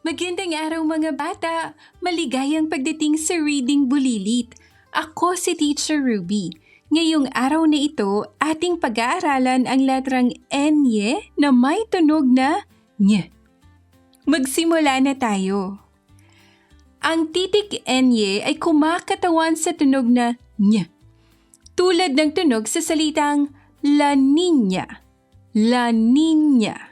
Magandang araw mga bata! Maligayang pagdating sa Reading Bulilit. Ako si Teacher Ruby. Ngayong araw na ito, ating pag-aaralan ang letrang Nye na may tunog na Nye. Magsimula na tayo. Ang titik Nye ay kumakatawan sa tunog na Nye. Tulad ng tunog sa salitang La Niña. La Niña.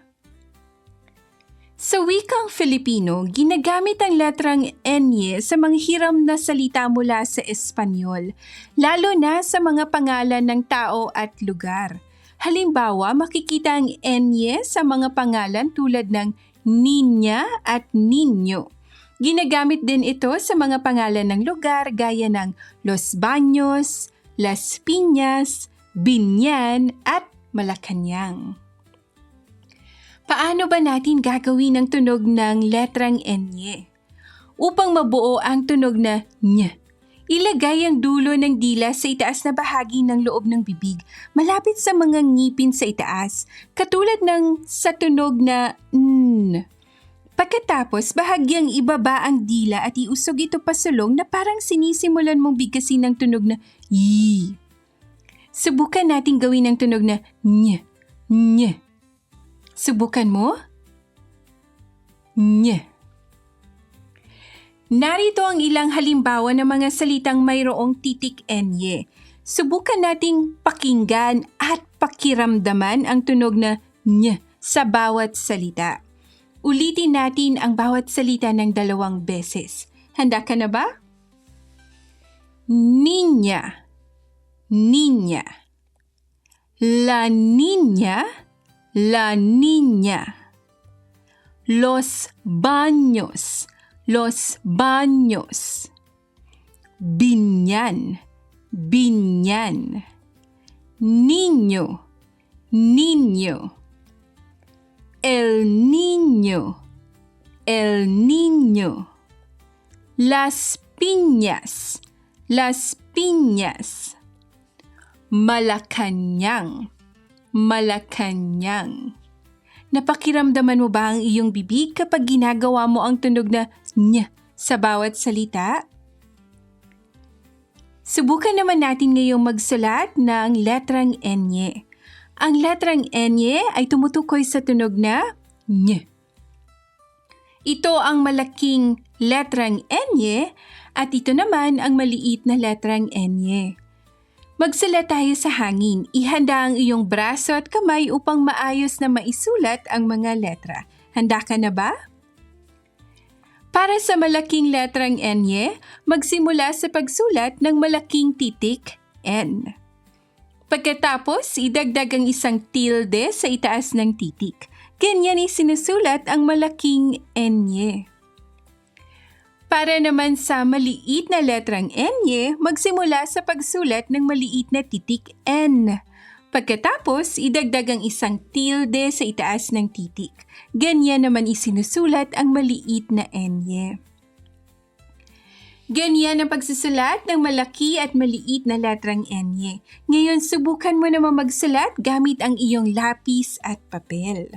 Sa wikang Filipino, ginagamit ang letrang Nye sa mga hiram na salita mula sa Espanyol, lalo na sa mga pangalan ng tao at lugar. Halimbawa, makikita ang Nye sa mga pangalan tulad ng Niña at Niño. Ginagamit din ito sa mga pangalan ng lugar gaya ng Los Baños, Las Piñas, Binyan at Malacanang. Paano ba natin gagawin ang tunog ng letrang Nye? Upang mabuo ang tunog na Ny, ilagay ang dulo ng dila sa itaas na bahagi ng loob ng bibig, malapit sa mga ngipin sa itaas, katulad ng sa tunog na N. Pagkatapos, bahagyang ibaba ang dila at iusog ito pasulong na parang sinisimulan mong bigkasin ng tunog na Y. Subukan natin gawin ang tunog na Ny, Ny. Subukan mo? Nye. Narito ang ilang halimbawa ng mga salitang mayroong titik enye. Subukan nating pakinggan at pakiramdaman ang tunog na nye sa bawat salita. Ulitin natin ang bawat salita ng dalawang beses. Handa ka na ba? Niña. Niña. La niña. La niña. Los baños. Los baños. Binyan. Binyan. Niño. Niño. El niño. El niño. Las piñas. Las piñas. Malacanang. Malacanang. Napakiramdaman mo ba ang iyong bibig kapag ginagawa mo ang tunog na nya sa bawat salita? Subukan naman natin ngayong magsulat ng letrang Nye. Ang letrang Nye ay tumutukoy sa tunog na ny. Ito ang malaking letrang Nye at ito naman ang maliit na letrang Nye. Magsulat tayo sa hangin. Ihanda ang iyong braso at kamay upang maayos na maisulat ang mga letra. Handa ka na ba? Para sa malaking letrang Nye, magsimula sa pagsulat ng malaking titik N. Pagkatapos, idagdag ang isang tilde sa itaas ng titik. Ganyan ay sinusulat ang malaking Nye. Para naman sa maliit na letrang Nye, magsimula sa pagsulat ng maliit na titik N. Pagkatapos, idagdag ang isang tilde sa itaas ng titik. Ganyan naman isinusulat ang maliit na Nye. Ganyan ang pagsusulat ng malaki at maliit na letrang Nye. Ngayon, subukan mo naman magsulat gamit ang iyong lapis at papel.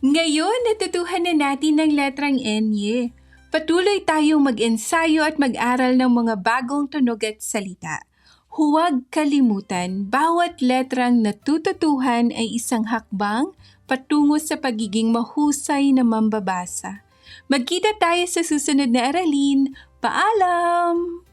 Ngayon, natutuhan na natin ng letrang Nye. Patuloy tayong mag-ensayo at mag-aral ng mga bagong tunog at salita. Huwag kalimutan, bawat letrang natututuhan ay isang hakbang patungo sa pagiging mahusay na mambabasa. Magkita tayo sa susunod na aralin. Paalam!